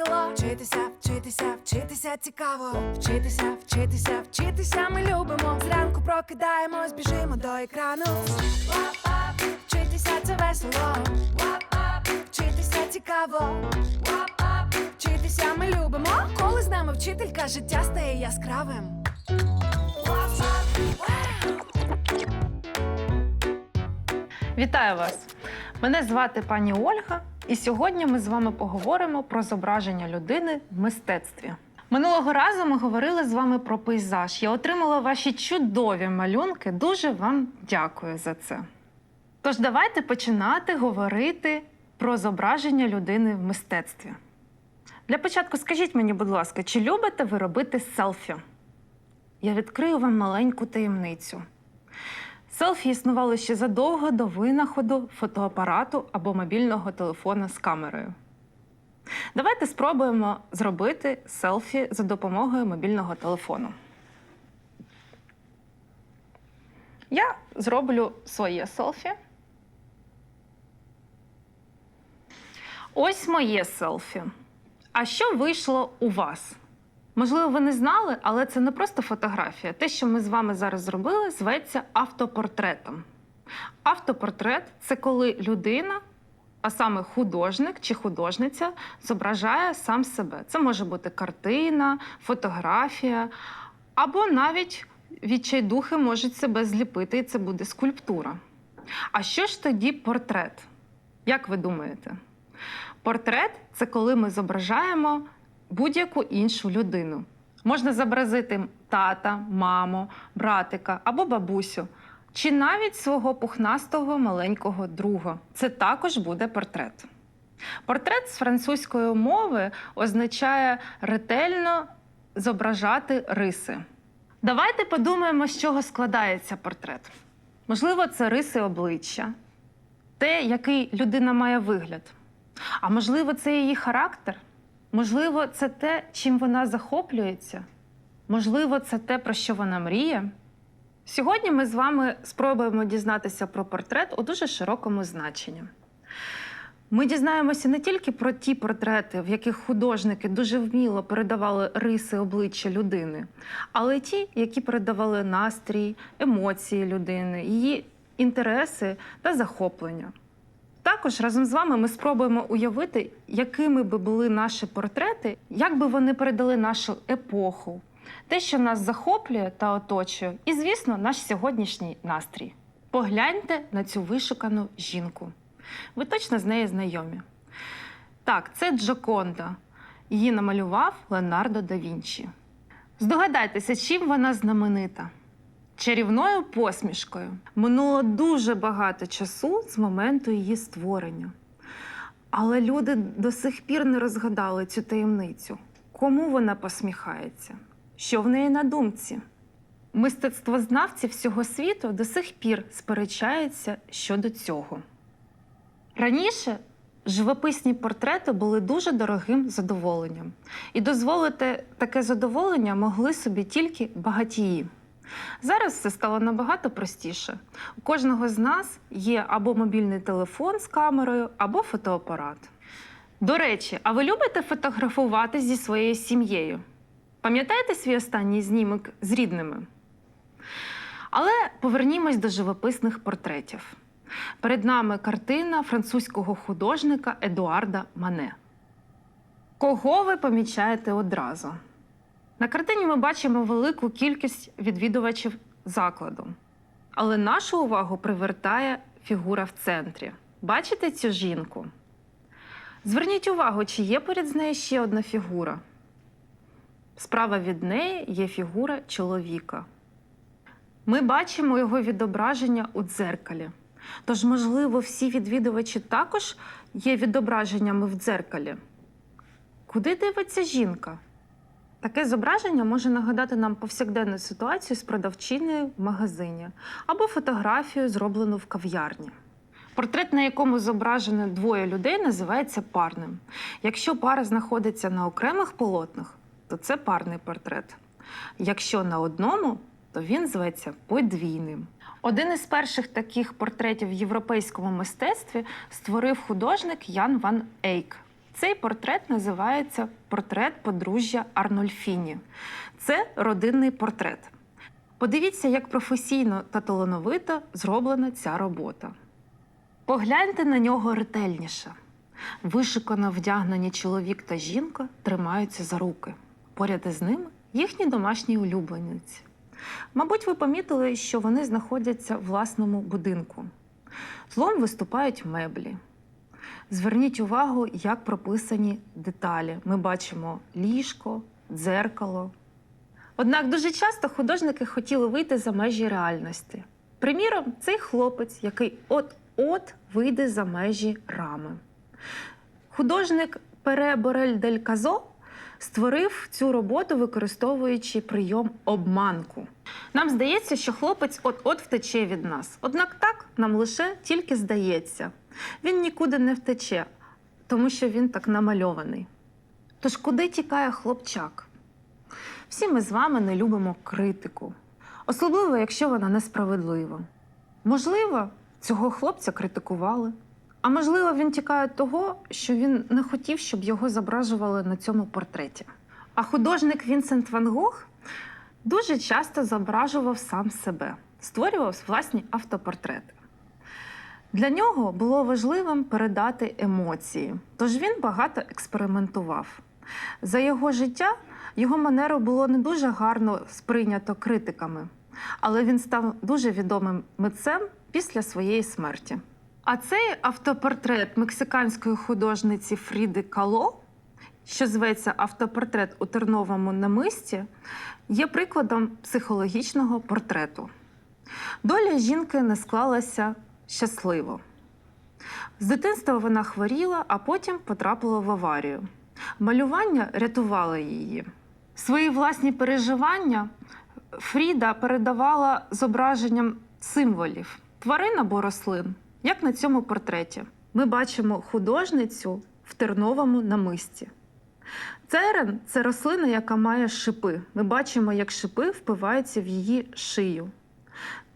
Весело. Вчитися, вчитися, вчитися цікаво. Вчитися, вчитися, вчитися ми любимо. Зранку прокидаємось, біжимо до екрану. Вчитися, це весело. Вчитися цікаво. Вчитися ми любимо. Коли з нами вчителька, життя стає яскравим. Вітаю вас! Мене звати пані Ольга, і сьогодні ми з вами поговоримо про зображення людини в мистецтві. Минулого разу ми говорили з вами про пейзаж. Я отримала ваші чудові малюнки. Дуже вам дякую за це. Тож давайте починати говорити про зображення людини в мистецтві. Для початку скажіть мені, будь ласка, чи любите ви робити селфі? Я відкрию вам маленьку таємницю. Селфі існували ще задовго до винаходу фотоапарату або мобільного телефона з камерою. Давайте спробуємо зробити селфі за допомогою мобільного телефону. Я зроблю своє селфі. Ось моє селфі. А що вийшло у вас? Можливо, ви не знали, але це не просто фотографія. Те, що ми з вами зараз зробили, зветься автопортретом. Автопортрет це коли людина, а саме художник чи художниця, зображає сам себе. Це може бути картина, фотографія, або навіть відчайдухи можуть себе зліпити, і це буде скульптура. А що ж тоді портрет? Як ви думаєте? Портрет це коли ми зображаємо будь-яку іншу людину. Можна зобразити тата, маму, братика або бабусю, чи навіть свого пухнастого маленького друга. Це також буде портрет. Портрет з французької мови означає ретельно зображати риси. Давайте подумаємо, з чого складається портрет. Можливо, це риси обличчя, те, який людина має вигляд. А можливо, це її характер. Можливо, це те, чим вона захоплюється. Можливо, це те, про що вона мріє. Сьогодні ми з вами спробуємо дізнатися про портрет у дуже широкому значенні. Ми дізнаємося не тільки про ті портрети, в яких художники дуже вміло передавали риси обличчя людини, але й ті, які передавали настрій, емоції людини, її інтереси та захоплення. Також разом з вами ми спробуємо уявити, якими би були наші портрети, як би вони передали нашу епоху, те, що нас захоплює та оточує, і, звісно, наш сьогоднішній настрій. Погляньте на цю вишукану жінку. Ви точно з нею знайомі. Так, це Джоконда. Її намалював Леонардо да Вінчі. Здогадайтеся, чим вона знаменита чарівною посмішкою. Минуло дуже багато часу з моменту її створення. Але люди до сих пір не розгадали цю таємницю. Кому вона посміхається? Що в неї на думці? Мистецтвознавці всього світу до сих пір сперечаються щодо цього. Раніше живописні портрети були дуже дорогим задоволенням, і дозволити таке задоволення могли собі тільки багатії. Зараз все стало набагато простіше. У кожного з нас є або мобільний телефон з камерою, або фотоапарат. До речі, а ви любите фотографувати зі своєю сім'єю? Пам'ятаєте свій останній знімок з рідними? Але повернімось до живописних портретів. Перед нами картина французького художника Едуарда Мане. Кого ви помічаєте одразу? На картині ми бачимо велику кількість відвідувачів закладу. Але нашу увагу привертає фігура в центрі. Бачите цю жінку? Зверніть увагу, чи є поряд з нею ще одна фігура. Справа від неї є фігура чоловіка. Ми бачимо його відображення у дзеркалі. Тож, можливо, всі відвідувачі також є відображеннями в дзеркалі. Куди дивиться жінка? Таке зображення може нагадати нам повсякденну ситуацію з продавчиною в магазині або фотографію, зроблену в кав'ярні. Портрет, на якому зображено двоє людей, називається парним. Якщо пара знаходиться на окремих полотнах, то це парний портрет. Якщо на одному, то він зветься подвійним. Один із перших таких портретів в європейському мистецтві створив художник Ян Ван Ейк. Цей портрет називається портрет подружжя Арнольфіні. Це родинний портрет. Подивіться, як професійно та талановито зроблена ця робота. Погляньте на нього ретельніше. Вишикано вдягнені чоловік та жінка тримаються за руки. Поряд із ними їхні домашні улюбленці. Мабуть, ви помітили, що вони знаходяться в власному будинку. Злом виступають меблі. Зверніть увагу, як прописані деталі. Ми бачимо ліжко, дзеркало. Однак дуже часто художники хотіли вийти за межі реальності. Приміром, цей хлопець, який от-от вийде за межі рами. Художник Пере Борель дель Казо створив цю роботу, використовуючи прийом обманку. Нам здається, що хлопець от-от втече від нас. Однак так нам лише тільки здається. Він нікуди не втече, тому що він так намальований. Тож куди тікає хлопчак? Всі ми з вами не любимо критику, особливо, якщо вона несправедлива. Можливо, цього хлопця критикували, а можливо, він тікає того, що він не хотів, щоб його зображували на цьому портреті. А художник Вінсент Ван Гог дуже часто зображував сам себе, створював власні автопортрети. Для нього було важливим передати емоції, тож він багато експериментував. За його життя його манеру було не дуже гарно сприйнято критиками, але він став дуже відомим митцем після своєї смерті. А цей автопортрет мексиканської художниці Фріди Кало, що зветься Автопортрет у терновому намисті, є прикладом психологічного портрету. Доля жінки не склалася щасливо. З дитинства вона хворіла, а потім потрапила в аварію. Малювання рятувало її. Свої власні переживання Фріда передавала зображенням символів тварин або рослин, як на цьому портреті. Ми бачимо художницю в терновому намисті. Церен це рослина, яка має шипи. Ми бачимо, як шипи впиваються в її шию.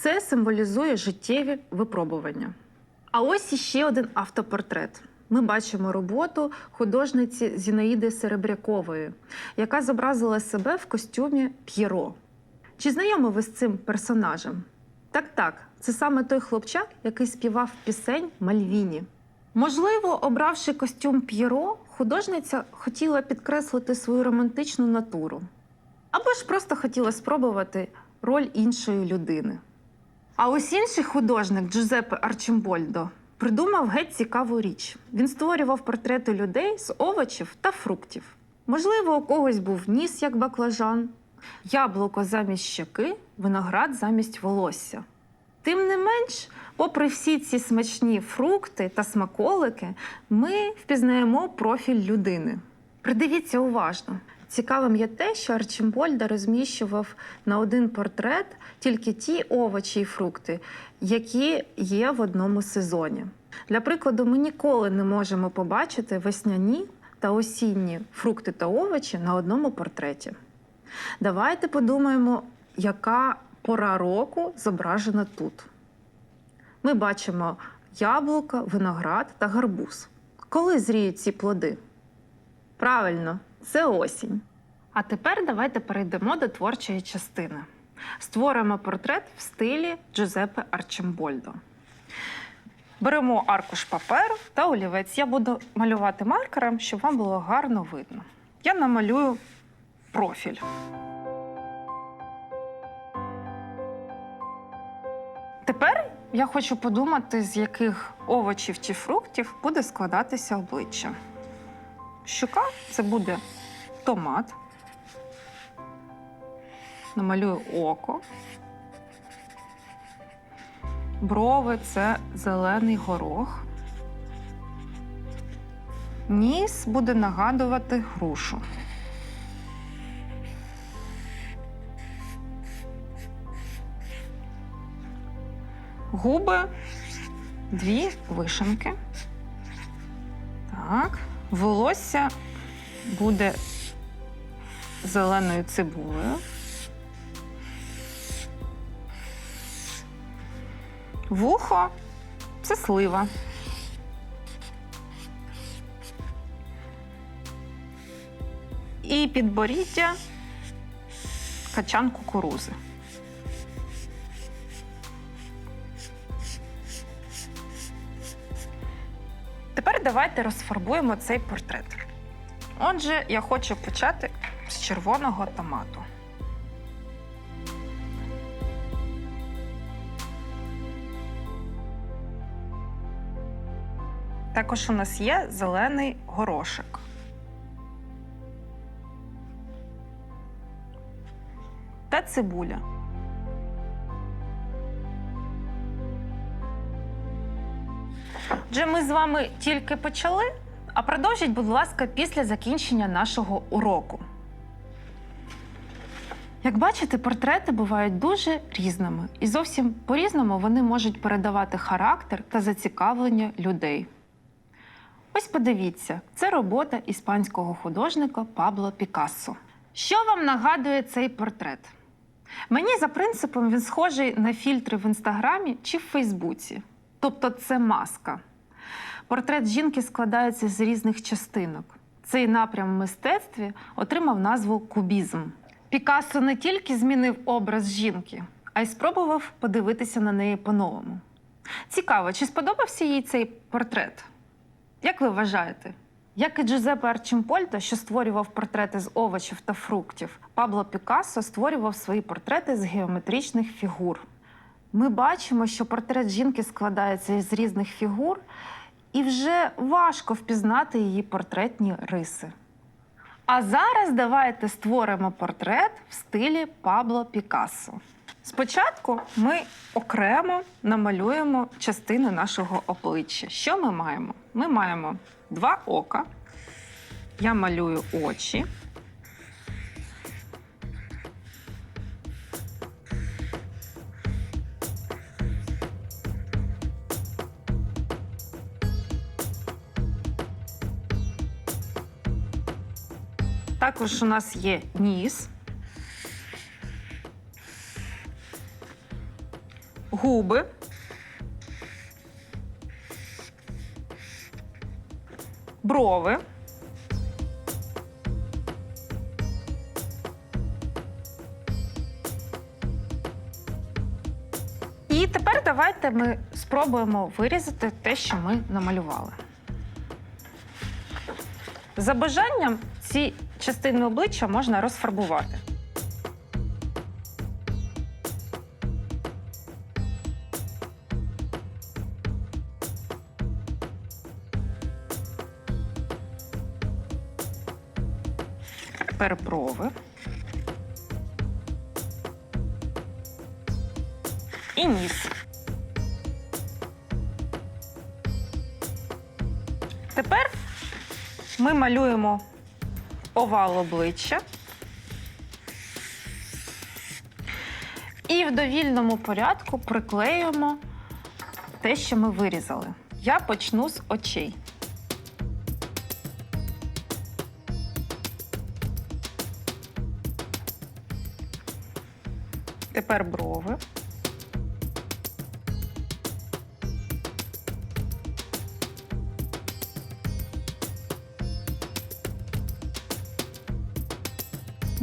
Це символізує життєві випробування. А ось іще один автопортрет. Ми бачимо роботу художниці Зінаїди Серебрякової, яка зобразила себе в костюмі П'єро. Чи знайомі ви з цим персонажем? Так, так, це саме той хлопчак, який співав пісень Мальвіні. Можливо, обравши костюм П'єро, художниця хотіла підкреслити свою романтичну натуру. Або ж просто хотіла спробувати роль іншої людини. А ось інший художник Джузеппе Арчимбольдо придумав геть цікаву річ. Він створював портрети людей з овочів та фруктів. Можливо, у когось був ніс як баклажан, яблуко замість щоки, виноград замість волосся. Тим не менш, попри всі ці смачні фрукти та смаколики, ми впізнаємо профіль людини. Придивіться уважно. Цікавим є те, що Арчимбольда розміщував на один портрет тільки ті овочі і фрукти, які є в одному сезоні. Для прикладу, ми ніколи не можемо побачити весняні та осінні фрукти та овочі на одному портреті. Давайте подумаємо, яка пора року зображена тут. Ми бачимо яблука, виноград та гарбуз. Коли зріють ці плоди? Правильно, це осінь. А тепер давайте перейдемо до творчої частини. Створимо портрет в стилі Джузеппе Арчимбольдо. Беремо аркуш паперу та олівець. Я буду малювати маркером, щоб вам було гарно видно. Я намалюю профіль. Тепер я хочу подумати, з яких овочів чи фруктів буде складатися обличчя. Щука це буде томат. Намалюю око. Брови це зелений горох. Ніс буде нагадувати грушу. Губи дві вишенки. Так волосся буде зеленою цибулею. Вухо це слива. І підборіддя качан кукурузи. Тепер давайте розфарбуємо цей портрет. Отже, я хочу почати з червоного томату. Також у нас є зелений горошок. Та цибуля. Отже, ми з вами тільки почали, а продовжіть, будь ласка, після закінчення нашого уроку. Як бачите, портрети бувають дуже різними, і зовсім по-різному вони можуть передавати характер та зацікавлення людей. Ось подивіться, це робота іспанського художника Пабло Пікассо. Що вам нагадує цей портрет? Мені за принципом він схожий на фільтри в інстаграмі чи в Фейсбуці. Тобто це маска. Портрет жінки складається з різних частинок. Цей напрям в мистецтві отримав назву кубізм. Пікассо не тільки змінив образ жінки, а й спробував подивитися на неї по-новому. Цікаво, чи сподобався їй цей портрет? Як ви вважаєте? Як і Джузеппе Арчімпольто, що створював портрети з овочів та фруктів, Пабло Пікассо створював свої портрети з геометричних фігур. Ми бачимо, що портрет жінки складається з різних фігур, і вже важко впізнати її портретні риси. А зараз давайте створимо портрет в стилі Пабло Пікассо. Спочатку ми окремо намалюємо частини нашого обличчя. Що ми маємо? Ми маємо два ока. Я малюю очі. Також у нас є ніс, губи. Брови. І тепер давайте ми спробуємо вирізати те, що ми намалювали. За бажанням ці частини обличчя можна розфарбувати. Тепер брови. І ніс. Тепер ми малюємо овал обличчя. І в довільному порядку приклеюємо те, що ми вирізали. Я почну з очей. Тепер брови.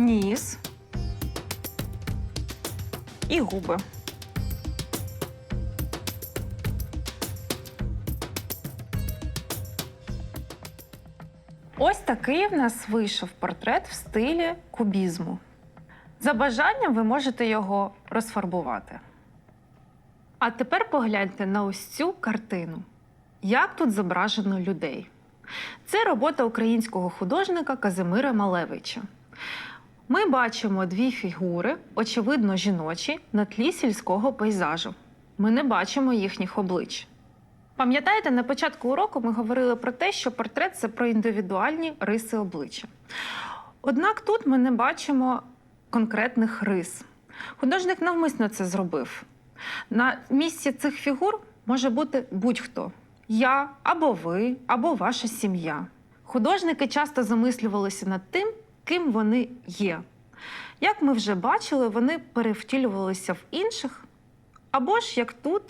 Ніс і губи. Ось такий в нас вийшов портрет в стилі кубізму. За бажанням ви можете його розфарбувати. А тепер погляньте на ось цю картину. Як тут зображено людей? Це робота українського художника Казимира Малевича. Ми бачимо дві фігури, очевидно, жіночі, на тлі сільського пейзажу. Ми не бачимо їхніх облич. Пам'ятаєте, на початку уроку ми говорили про те, що портрет це про індивідуальні риси обличчя. Однак тут ми не бачимо конкретних рис. Художник навмисно це зробив. На місці цих фігур може бути будь-хто я або ви, або ваша сім'я. Художники часто замислювалися над тим, ким вони є. Як ми вже бачили, вони перевтілювалися в інших, або ж як тут,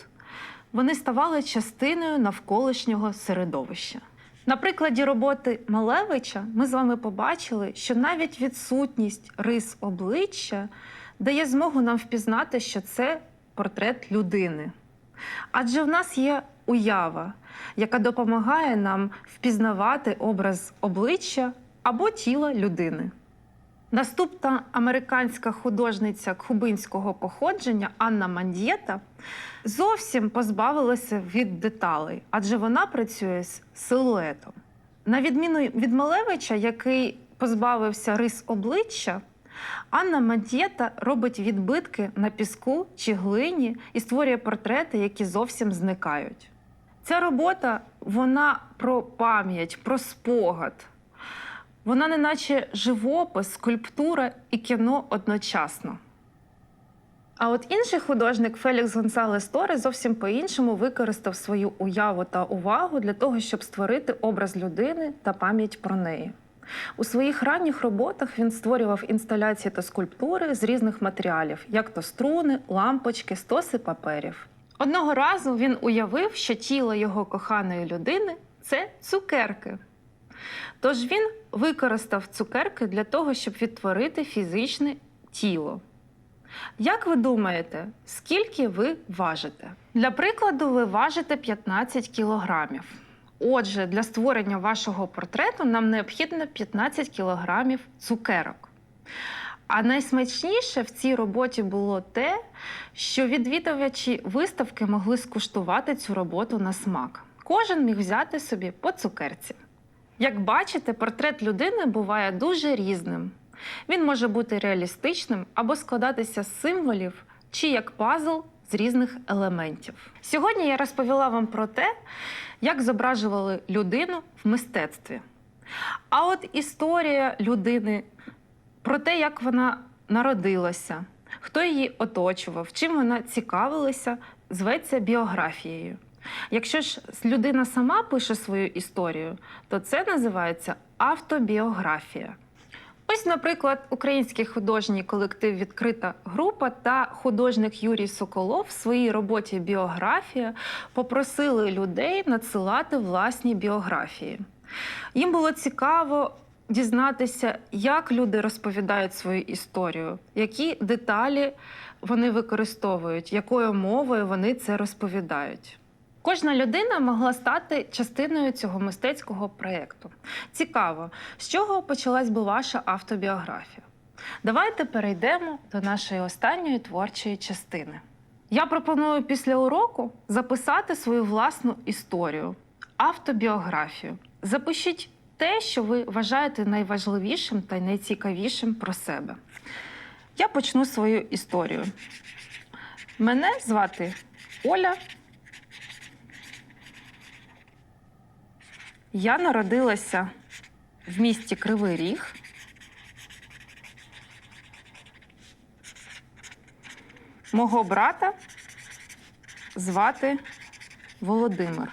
вони ставали частиною навколишнього середовища. На прикладі роботи Малевича ми з вами побачили, що навіть відсутність рис обличчя дає змогу нам впізнати, що це портрет людини. Адже в нас є уява, яка допомагає нам впізнавати образ обличчя або тіла людини. Наступна американська художниця кубинського походження Анна Мандєта зовсім позбавилася від деталей, адже вона працює з силуетом. На відміну від Малевича, який позбавився рис обличчя, Анна Мандєта робить відбитки на піску чи глині і створює портрети, які зовсім зникають. Ця робота вона про пам'ять, про спогад. Вона неначе живопис, скульптура і кіно одночасно. А от інший художник Фелікс Гонсалес Торе зовсім по-іншому використав свою уяву та увагу для того, щоб створити образ людини та пам'ять про неї. У своїх ранніх роботах він створював інсталяції та скульптури з різних матеріалів, як то струни, лампочки, стоси паперів. Одного разу він уявив, що тіло його коханої людини це цукерки. Тож він використав цукерки для того, щоб відтворити фізичне тіло. Як ви думаєте, скільки ви важите? Для прикладу, ви важите 15 кілограмів. Отже, для створення вашого портрету нам необхідно 15 кілограмів цукерок. А найсмачніше в цій роботі було те, що відвідувачі виставки могли скуштувати цю роботу на смак. Кожен міг взяти собі по цукерці. Як бачите, портрет людини буває дуже різним. Він може бути реалістичним або складатися з символів чи як пазл з різних елементів. Сьогодні я розповіла вам про те, як зображували людину в мистецтві. А от історія людини про те, як вона народилася, хто її оточував, чим вона цікавилася, зветься біографією. Якщо ж людина сама пише свою історію, то це називається автобіографія. Ось, наприклад, український художній колектив Відкрита група та художник Юрій Соколов в своїй роботі Біографія попросили людей надсилати власні біографії. Їм було цікаво дізнатися, як люди розповідають свою історію, які деталі вони використовують, якою мовою вони це розповідають. Кожна людина могла стати частиною цього мистецького проєкту. Цікаво, з чого почалась би ваша автобіографія? Давайте перейдемо до нашої останньої творчої частини. Я пропоную після уроку записати свою власну історію, автобіографію. Запишіть те, що ви вважаєте найважливішим та найцікавішим про себе. Я почну свою історію. Мене звати Оля. Я народилася в місті Кривий Ріг. Мого брата звати Володимир.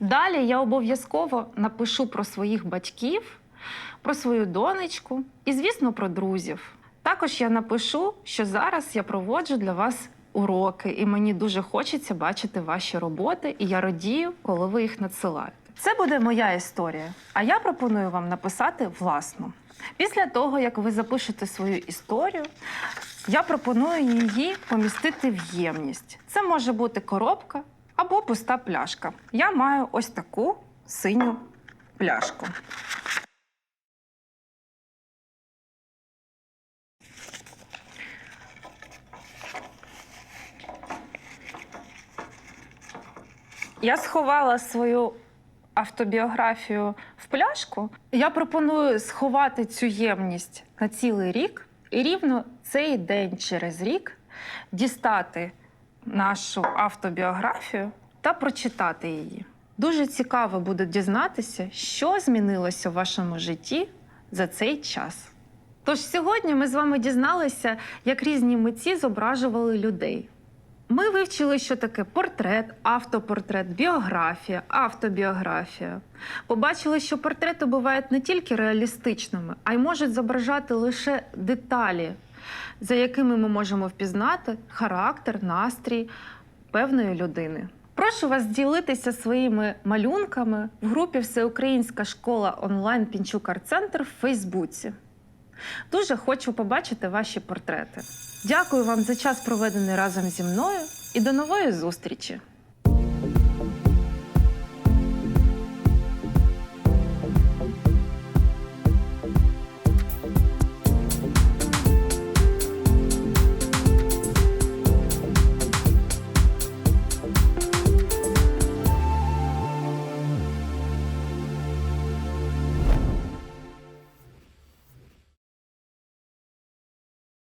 Далі я обов'язково напишу про своїх батьків, про свою донечку і, звісно, про друзів. Також я напишу, що зараз я проводжу для вас уроки, і мені дуже хочеться бачити ваші роботи, і я радію, коли ви їх надсилаєте. Це буде моя історія, а я пропоную вам написати власну. Після того, як ви запишете свою історію, я пропоную її помістити в ємність. Це може бути коробка або пуста пляшка. Я маю ось таку синю пляшку. Я сховала свою автобіографію в пляшку. Я пропоную сховати цю ємність на цілий рік і рівно цей день через рік дістати нашу автобіографію та прочитати її. Дуже цікаво буде дізнатися, що змінилося в вашому житті за цей час. Тож сьогодні ми з вами дізналися, як різні митці зображували людей. Ми вивчили, що таке портрет, автопортрет, біографія, автобіографія. Побачили, що портрети бувають не тільки реалістичними, а й можуть зображати лише деталі, за якими ми можемо впізнати характер, настрій певної людини. Прошу вас ділитися своїми малюнками в групі Всеукраїнська школа онлайн Пінчук Арт-центр в Фейсбуці. Дуже хочу побачити ваші портрети. Дякую вам за час, проведений разом зі мною, і до нової зустрічі!